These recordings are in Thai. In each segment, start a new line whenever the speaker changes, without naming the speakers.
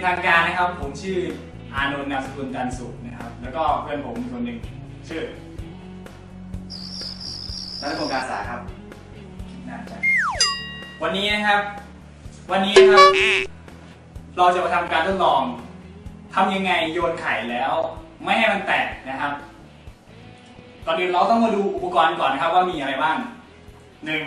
เป็นทางการนะครับ ผมชื่ออานนท์นามสกุลตันสุนะครับ แล้วก็เพื่อนผมอีกคนหนึ่งชื่อ
นักโครงการสาครับ
น่าจะวันนี้นะครับ วันนี้นะครับ เราจะมาทำการทดลองทำยังไงโยนไข่แล้ว ไม่ให้มันแตกนะครับก่อนอื่นเราต้องมาดูอุปกรณ์ก่อนนะครับว่ามีอะไรบ้างหนึ่ง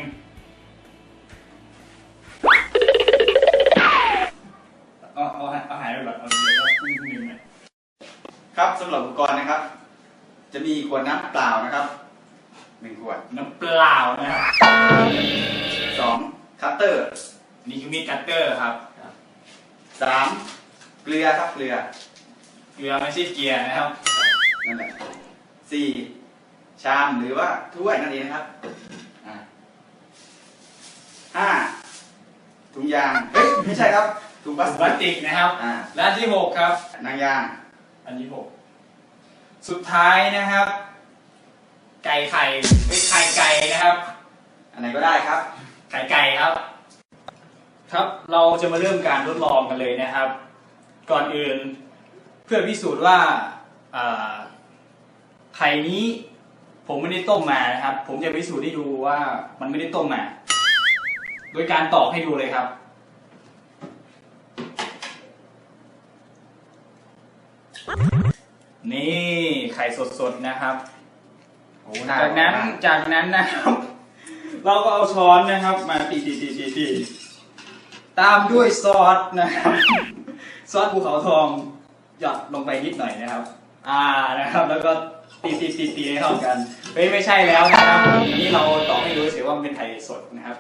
เอาเอาเอาหายไปก่อนเอาเดี๋ยวแล้วพึ่งหนึ่งไหม
ครับสำหรับอุปกรณ์นะครับ จะมีขวดน้ำเปล่านะครับหนึ่งขวด
น้ำเปล่านะครับ
สองคัตเตอร์
นี่คือมีดคัตเตอร์ครับ
สามเกลือครับเกลือ
เกลือไม่ใช่เกียร์นะครับ
นั่นแหละสี่ชามหรือว่าถ้วยนั่นเองนะครับอ่าห้าถุงยาง เฮ้ย ไม่ใช่ครับ ถุงพลาส
พลาส
ติก
ติกนะครับ
อ่า
และอันที่หกครับ
นางยาง
อันที่หกสุดท้ายนะครับ ไก่ไข่ไม่ไข่ไก่นะครับ
อันไหนก็ได้ครับ
ไข่ไก่ครับ ครับเราจะมาเริ่มการทดลองกันเลยนะครับ ก่อนอื่นเพื่อพิสูจน์ว่าอ่าไข่นี้ ผมไม่ได้ต้มมานะครับ ผมจะพิสูจน์ให้ดูว่ามันไม่ได้ต้มมา โดยการตอกให้ดูเลยครับ นี่ไข่สดๆนะครับ
โอ้น่า
จากนั้น
มาก
จากนั้นนะครับ เราก็เอาช้อนนะครับ มาตีตีตีตีตีตามด้วยซอสนะครับ ซอสภูเขาทองหยอดลงไปนิดหน่อยนะครับ อ่านะครับ แล้วก็ตีตีตีตีให้เข้ากันเฮ้ยไม่ใช่แล้วนะครับนี่เราต่อให้ดูเฉยว่ามันเป็นไข่สดนะครับ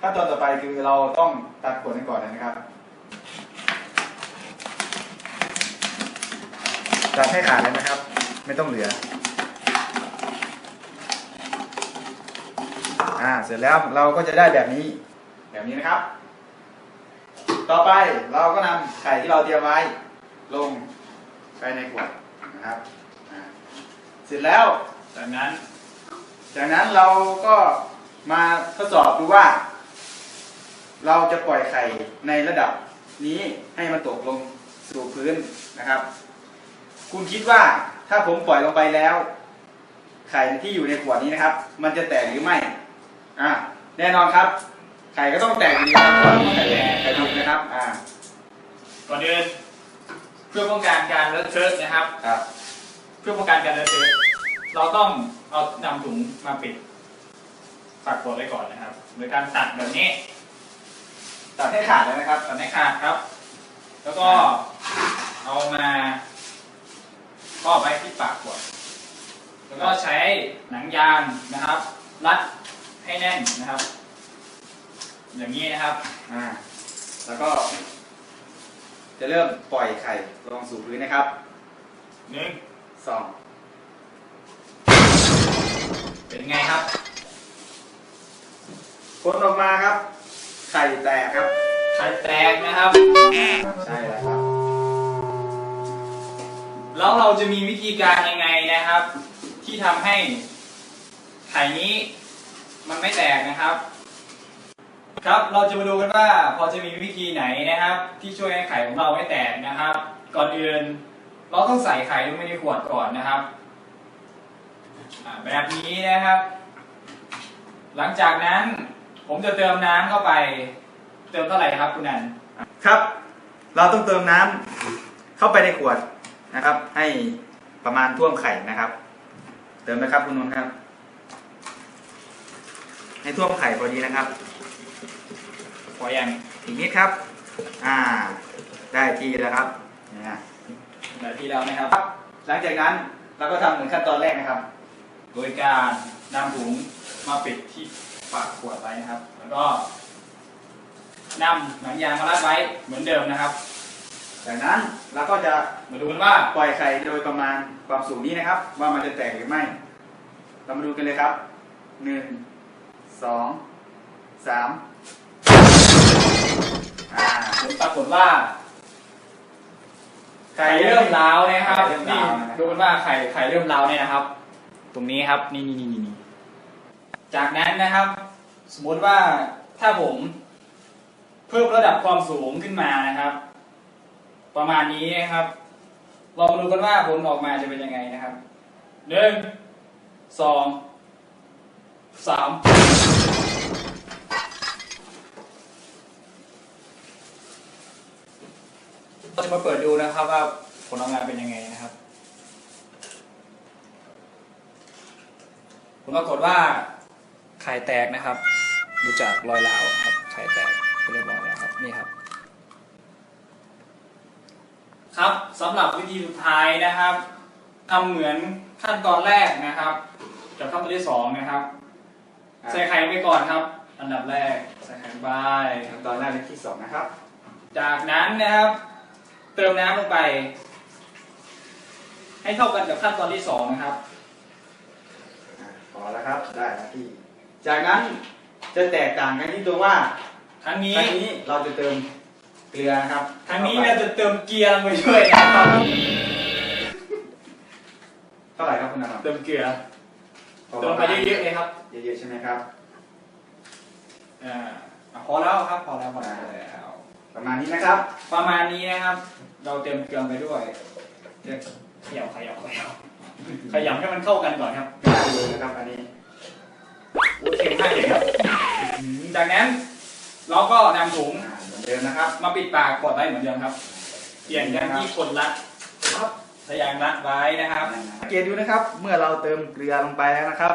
ขั้นตอนต่อไปคือเราต้องตัดขวดกันก่อนนะครับ ตัดให้ขาดเลยนะครับ ไม่ต้องเหลือ อ่า เสร็จแล้วเราก็จะได้แบบนี้ แบบนี้นะครับ ต่อไปเราก็นำไข่ที่เราเตรียมไว้ ลงไปในขวดนะครับ เสร็จแล้ว
จากนั้น
จากนั้นเราก็มาทดสอบดูว่า เราจะปล่อยไข่ในระดับนี้ให้มันตกลงสู่พื้นนะครับ คุณคิดว่าถ้าผมปล่อยลงไปแล้ว ไข่ที่อยู่ในขวดนี้นะครับ มันจะแตกหรือไม่อ่าแน่นอนครับ ไข่ก็ต้องแตกอยู่ดีครับเพราะมันไข่แตกไข่ดิบนะครับอ่า
ก่อนอื่นเพื่อป้องกันการเลอะเทอะนะครับ
ครับ
เพื่อป้องกันการเลอะเทอะเราต้องเอานำถุงมาปิดฝากขวดไว้ก่อนนะครับโดยการตัดแบบนี้
ตัดให้ขาดเลยนะครับ
ตัดให้ขาดครับ แล้วก็เอามา ครอบไว้ที่ปากขวด แล้วก็ใช้หนังยางนะครับ รัดให้แน่นนะครับ อย่างนี้นะครับ
อ่า แล้วก็ จะเริ่มปล่อยไข่ลงสู่พื้นนะครับ
หนึ่ง
สอง
เป็นไงครับ
คนออกมาครับ ไข่แตกครับ
ไข่แตกนะครับ
ใช่แล้วครับ
แล้วเราจะมีวิธีการยังไงนะครับ ที่ทำให้ไข่นี้มันไม่แตกนะครับ ครับเราจะมาดูกันว่าพอจะมีวิธีไหนนะครับ ที่ช่วยให้ไข่ของเราไม่แตกนะครับ ก่อนอื่น เราต้องใส่ไข่ลงไปในขวดก่อนนะครับแบบนี้นะครับ หลังจากนั้นผมจะเติมน้ำเข้าไป เติมเท่าไหร่ครับคุณนัน
ครับ เราต้องเติมน้ำเข้าไปในขวด นะครับ ให้ประมาณท่วมไข่นะครับ เติมนะครับคุณนนท์ครับ ให้ท่วมไข่พอดีนะครับ
พอยัง
อีกนิดครับ อ่า ได้ที่แล้วครับเนี่ย
นาทีแล้วนะครับ
หลังจากนั้นเราก็ทำเหมือนขั้นตอนแรกนะครับ
โดยการนำถุงมาปิดที่ปากขวดไว้นะครับ แล้วก็นำหนังยางมารัดไว้เหมือนเดิมนะครับ
จากนั้นเราก็จะ
มาดูกันว่า
ปล่อยไข่โดยประมาณความสูงนี้นะครับ ว่ามันจะแตกหรือไม่ เรามาดูกันเลยครับหนึ่งสองสามอ่า
ผลปรากฏว่าไข่เริ่มร้าวนะครับ
ไข่เริ่ม
นี่
ร้าวนะครับ
ดูกันว่าไข่ไข่เริ่มร้าวเนี่ยนะครับ ตรงนี้ครับนี่นี่นี่นี่นี่จากนั้นนะครับ สมมติว่าถ้าผม เพิ่มระดับความสูงขึ้นมานะครับ ประมาณนี้นะครับลองมาดูกันว่าผลออกมาจะเป็นยังไงนะครับหนึ่งสองสามเราจะมาเปิดดูนะครับว่าผลออกมานเป็นยังไงนะครับผลปรากฏว่าไข่แตกนะครับ ดูจากรอยร้าวครับไข่แตกไปเรียบร้อยแล้วครับนี่ครับ ครับ สำหรับวิธีสุดท้ายนะครับทำเหมือนขั้นตอนแรกนะครับกับขั้นตอนที่สองนะครับใส่ไข่ไปก่อนครับ อันดับแรกใส่ไข่ไป
ขั้นตอนแรกและที่สองนะครับ
จากนั้นนะครับ เติมน้ำลงไป ให้เท่ากันกับขั้นตอนที่สองนะครับ
อะพอแล้วครับได้แล้วพี่จากนั้นจะแตกต่างกันที่ตรงว่า
ครั้งนี้
ครั้งนี้เราจะเติม เกลือนะครับ
ครั้งนี้เราจะเติมเกียร์ลงไปช่วยนะครับ
เท่าไหร่ครับคุณนาร
เติมเกลือเติมไปเยอะๆเลยครับ
เยอะๆใช่ไหมครับ
อ่าพอแล้วครับพอแล้วพอแล้ว
ประมาณนี้นะครับ
ประมาณนี้นะครับ เราเติมเกลือไปด้วยเดี๋ยวเขย่าเขย่าเขย่าขยำให้มันเข้ากันก่อนครับ
ไม่ได้เลยนะครับอันนี้
โอเคมากเลยครับอืมจากนั้นเราก็นำถุง
อ่า เหมือนเดิมนะครับ
มาปิดปากกดไว้เหมือนเดิมครับ เปลี่ยนกันที่คนละครับพยายามรัดไว้นะครับ
สังเกตดูนะครับ เมื่อเราเติมเกลือลงไปแล้วนะครับ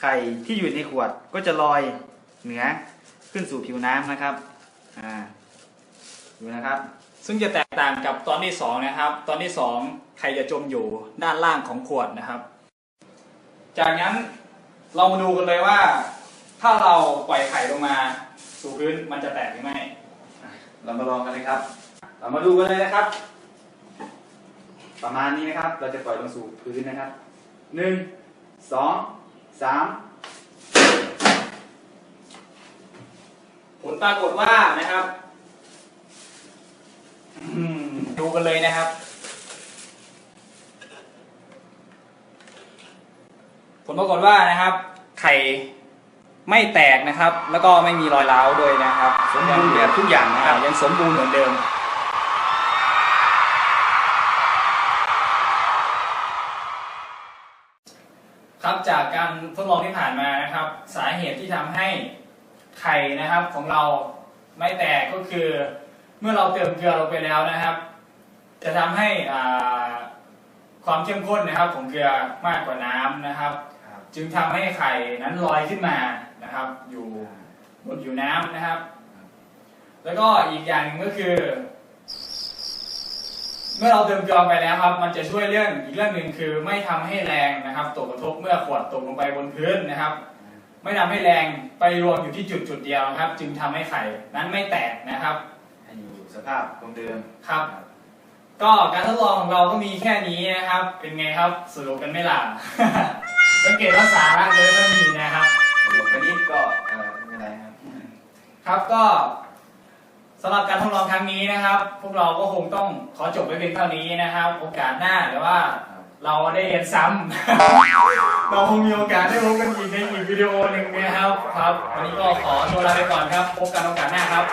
ไข่ที่อยู่ในขวดก็จะลอยเหนือขึ้นสู่ผิวน้ำนะครับ อ่า ดูนะครับ
ซึ่งจะแตกต่างกับตอนที่สองนะครับ ตอนที่สองไข่จะจมอยู่ด้านล่างของขวดนะครับ จากนั้นเรามาดูกันเลยว่า ถ้าเราปล่อยไข่ลงมา สู่พื้นมันจะแตกหรือไม่
เรามาลองกันเลยครับ เรามาดูกันเลยนะครับ ประมาณนี้นะครับ เราจะปล่อยลงสู่พื้นนะครับหนึ่งสองสาม
ผลปรากฏว่านะครับดูกันเลยนะครับ ผลปรากฏว่านะครับ ไข่ ไม่แตกนะครับ แล้วก็ไม่มีรอยร้าวด้วยนะครับ
สมบูรณ์แบบทุกอย่างนะค
อ่า
รับ
ยังสมบูรณ์เหมือนเดิม ครับจากการทดลองที่ผ่านมานะครับ สาเหตุที่ทำให้ไข่นะครับของเราไม่แตกก็คือ เมื่อเราเติมเกลือลงไปแล้วนะครับ จะทำให้อ่าความเข้มข้นนะครับของเกลือมากกว่าน้ำนะครับ
ครับ
จึงทำให้ไข่นั้นลอยขึ้นมานะครับ อยู่บนผิวน้ำนะครับ แล้วก็อีกอย่างหนึ่งก็คือ เมื่อเราเติมเกลือไปแล้วครับ มันจะช่วยเรื่องอีกเรื่องหนึ่งคือไม่ทำให้แรงนะครับตกกระทบเมื่อขวดตกลงไปบนพื้นนะครับ ไม่ทำให้แรงไปรวมอยู่ที่จุดจุดเดียวนะครับ จึงทำให้ไข่นั้นไม่แตกนะครับ
ให้อยู่สภาพคงเดิม
ครับ ก็การทดลองของเราก็มีแค่นี้นะครับ เป็นไงครับสรุปกันไหม่ล่ะ สังเกตว่าสาระเลยไม่มีนะครับ
หลวงคณิตก็เออไม่เป็นไรครับ
ครับก็สำหรับการทดลองครั้งนี้นะครับ พวกเราก็คงต้องขอจบไว้เพียงเท่านี้นะครับ โอกาสหน้าหรือว่าเราได้เรียนซ้ำ เราคงมีโอกาสได้พบกันอีกในอีกวิดีโอหนึ่งนะครับ ครับ วันนี้ก็ขอตัวลาไปก่อนครับ พบกันโอกาสหน้าครับ